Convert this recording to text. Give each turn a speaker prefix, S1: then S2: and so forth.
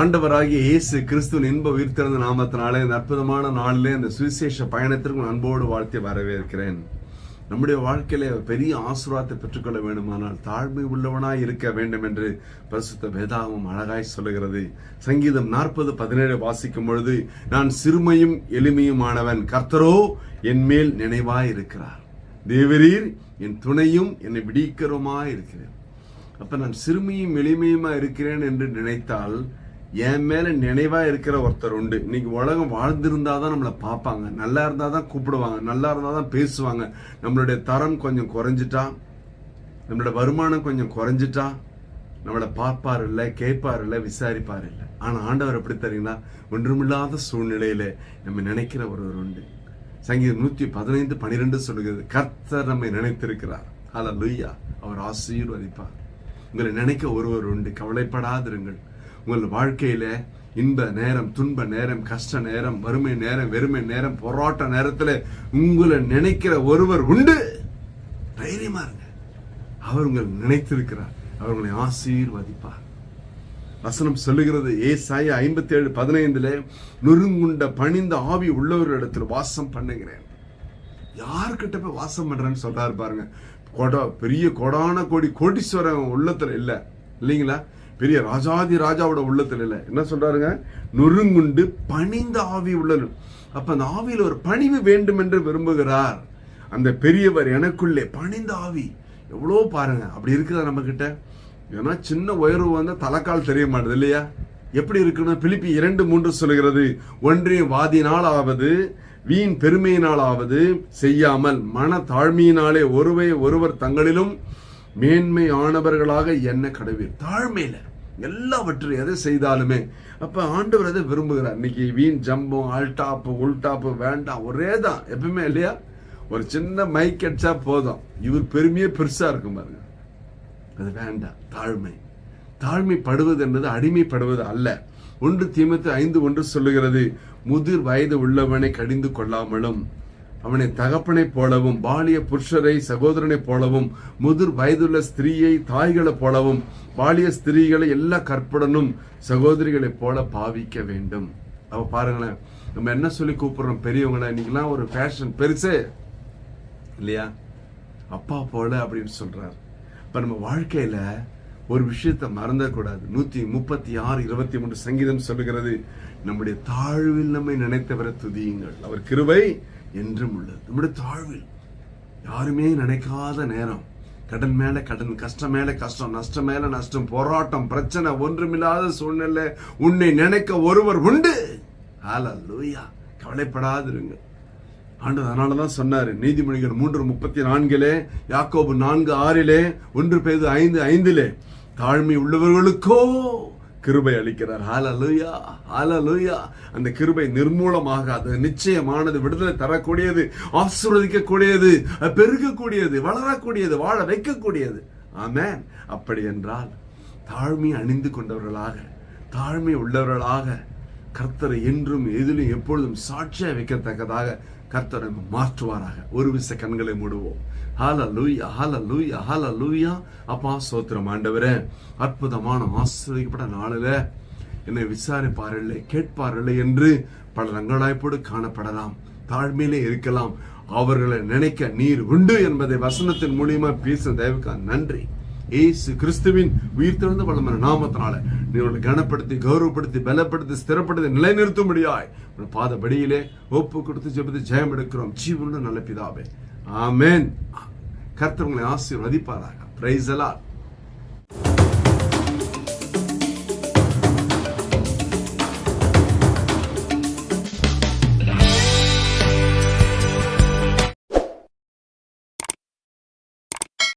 S1: ஆண்டவராகிய இயேசு கிறிஸ்துவின் இன்ப உயிர்த்திறந்த நாமத்தினாலே இந்த அற்புதமான நாளிலே இந்த சுவிசேஷ பயணத்திற்கு அன்போடு வாழ்த்தி வரவேற்கிறேன். நம்முடைய வாழ்க்கையில பெரிய ஆசீர்வாதத்தை பெற்றுக்கொள்ள வேண்டுமானால் தாழ்மை உள்ளவனாய் இருக்க வேண்டும் என்று பிரசுத்த வேதாவும் அழகாய் சொல்லுகிறது. சங்கீதம் நாற்பது பதினேழு வாசிக்கும் பொழுது நான் சிறுமையும் எளிமையுமானவன். கர்த்தரோ என் மேல் நினைவாய் இருக்கிறார். தேவரீர் என் துணையும் என்னை விடிக்கிறோமாய் இருக்கிறேன். அப்ப நான் சிறுமியும் எளிமையுமா இருக்கிறேன் என்று நினைத்தால் என் மேல நினைவா இருக்கிற ஒருத்தர் உண்டு. இன்னைக்கு உலகம் வாழ்ந்திருந்தாதான் நம்மளை பார்ப்பாங்க. நல்லா இருந்தாதான் கூப்பிடுவாங்க. நல்லா இருந்தாதான் பேசுவாங்க. நம்மளுடைய தரம் கொஞ்சம் குறைஞ்சிட்டா? நம்மளோட வருமானம் கொஞ்சம் குறைஞ்சிட்டா? நம்மளை பார்ப்பார் இல்லை கேட்பார் இல்லை விசாரிப்பார் இல்லை. ஆனால் ஆண்டவர் எப்படி தெரியுங்களா? ஒன்றுமில்லாத சூழ்நிலையில நம்ம நினைக்கிற ஒருவர் உண்டு. சங்கீதம் நூத்தி பதினைந்து பனிரெண்டு சொல்லுகிறது கர்த்தர் நம்மை நினைத்திருக்கிறார். அல்ல லுய்யா அவர் ஆசீர்வதிப்பார். உங்களை நினைக்க ஒருவர் உண்டு. கவலைப்படாதிருங்கள். உங்கள் வாழ்க்கையில இன்ப நேரம் துன்ப நேரம் கஷ்ட நேரம் வறுமை நேரம் வெறுமை நேரம் போராட்ட நேரத்தில் உங்களை நினைக்கிற ஒருவர் உண்டு. தைரியமா இருங்க. அவர் உங்களை நினைத்திருக்கிறார். அவர் உங்களை ஆசீர்வதிப்பார். வசனம் சொல்லுகிறது ஏசாய ஐம்பத்தி ஏழு பதினைந்துல நொறுங்குண்ட பணிந்த ஆவி உள்ளவர்களிடத்தில் வாசம் பண்ணுகிறேன். யார்கிட்ட போய் வாசம் பண்றேன்னு சொல்றாரு பாருங்க. கொடா பெரிய கொடான கோடி கோடீஸ்வரன் உள்ளத்துல இல்லை. இல்லைங்களா? பெரிய ராஜாதி ராஜாவோட உள்ளத்துல இல்லை. என்ன சொல்றாருங்க? நொறுங்குண்டு பணிந்த ஆவி உள்ளது அப்ப அந்த ஆவியில் ஒரு பணிவு வேண்டும் என்று விரும்புகிறார். அந்த பெரியவர் எனக்குள்ளே பணிந்த ஆவி. எவ்வளோ பாருங்க அப்படி இருக்குதா நம்ம கிட்ட ஏன்னா சின்ன உயர்வு வந்தால் தலைக்கால் தெரிய மாட்டேது இல்லையா? எப்படி இருக்குன்னு பிலிப்பி இரண்டு மூன்று சொல்லுகிறது. ஒன்றிய வாதினாலாவது வீண் பெருமையினாலாவது செய்யாமல் மன தாழ்மையினாலே ஒருவை ஒருவர் தங்களிலும் மேன்மையானவர்களாக என்ன கடவுள் தாழ்மையில. எல்லாவற்றையும் எதை செய்தாலுமே அப்போ ஆண்டவர் எதை விரும்புகிறார்? இன்னைக்கு வீண் ஜம்பம் ஆல்டாப்பு உள்டாப்பு வேண்டாம் ஒரே தான் எப்பவுமே இல்லையா? ஒரு சின்ன மைக் அடிச்சா போதும். இவர் பெருமையே பெருசா இருக்கும் பாருங்க. அது வேண்டாம் தாழ்மை. தாழ்மைப்படுவது என்பது அடிமைப்படுவது அல்ல. ஒன்று தீமத்து ஐந்து ஒன்று சொல்லுகிறது முதிர் வயது உள்ளவனை கடிந்து கொள்ளாமலும் அவனை தகப்பனைப் போலவும் பாலிய புருஷரை சகோதரனைப் போலவும் முதிர் வயதுள்ள ஸ்திரீயை தாய்களைப் போலவும் பாலிய ஸ்திரீகளை எல்லா கற்புடனும் சகோதரிகளைப் போல பாவிக்க வேண்டும். அவ பாருங்களேன் நம்ம என்ன சொல்லி கூப்பிடுறோம்? பெரியவங்கள இன்னைக்கெல்லாம் ஒரு ஃபேஷன் பெருசு. இல்லையா? அப்பா போல அப்படின்னு சொல்றார். இப்ப நம்ம வாழ்க்கையில ஒரு விஷயத்தை மறந்துடக்கூடாது நூத்தி முப்பத்தி ஆறு இருபத்தி மூன்று சங்கீதம் சொல்லுகிறது நம்முடைய தாழ்வில் நம்மை நினைத்தவரை துதியுங்கள். அவர் கிருவை என்றும் உள்ளது. நம்முடைய தாழ்வில் யாருமே நினைக்காத நேரம். கடன் மேல கடன் கஷ்டம் மேல கஷ்டம் நஷ்டம் மேல நஷ்டம் போராட்டம் பிரச்சனை ஒன்றுமில்லாத சூழ்நிலை. உன்னை நினைக்க ஒருவர் உண்டு. ஆலா லூயா கவலைப்படாதிருங்க. ஆண்டு அதனாலதான் சொன்னாரு நீதிமொழிகள் மூன்று முப்பத்தி நான்கிலே யாக்கோபு நான்கு ஆறிலே ஒன்று பேது ஐந்து ஐந்திலே தாழ்மை உள்ளவர்களுக்கோ கிருபை அளிக்கிறார். ஹalleluya ஹalleluya. அந்த கிருபை நிர்மூலமாக அது நிச்சயமானது விடுதலை தரக்கூடியது ஆசிர்வதிக்கக்கூடியது பெருகக்கூடியது வளரக்கூடியது வாழ வைக்கக்கூடியது. ஆமேன் அப்படி என்றால் தாழ்மை அணிந்து கொண்டவர்களாக தாழ்மை உள்ளவர்களாக கர்த்தரை என்றும் எதிலும் எப்பொழுதும் சாட்சியாக வைக்கத்தக்கதாக கர்த்தரை மாற்றுவாராக. ஒரு விச கண்களை மூடுவோம். ஹால லூயா ஹால லூயா ஹால லூயா அப்பா சோத்திரம் ஆண்டவரே அற்புதமான ஆசிரியப்பட்ட நாளில் என்னை விசாரிப்பாரில்லை கேட்பாரில்லை என்று பல ரங்களாய்ப்போடு காணப்படலாம். தாழ்மையிலே இருக்கலாம். அவர்களை நினைக்க நீர் உண்டு என்பதை வசனத்தின் மூலியமா பேச தயவுக்கா நன்றி. ஏசு கிறிஸ்துவின் உயிர் திறந்த வல்லமர நாமத்தினால நீங்களை கனப்படுத்தி கௌரவப்படுத்தி பலப்படுத்தி ஸ்திரப்படுத்தி நிலைநிறுத்தும்படியாய் பாதபடியிலே ஒப்பு கொடுத்து ஜெபத்து ஜெயம் எடுக்கிறோம். ஜீவனுள்ள நல்ல பிதாவே. ஆமென். கர்த்தவங்களை ஆசீர்வதிப்பாராக. பிரைஸ் எல்லாம்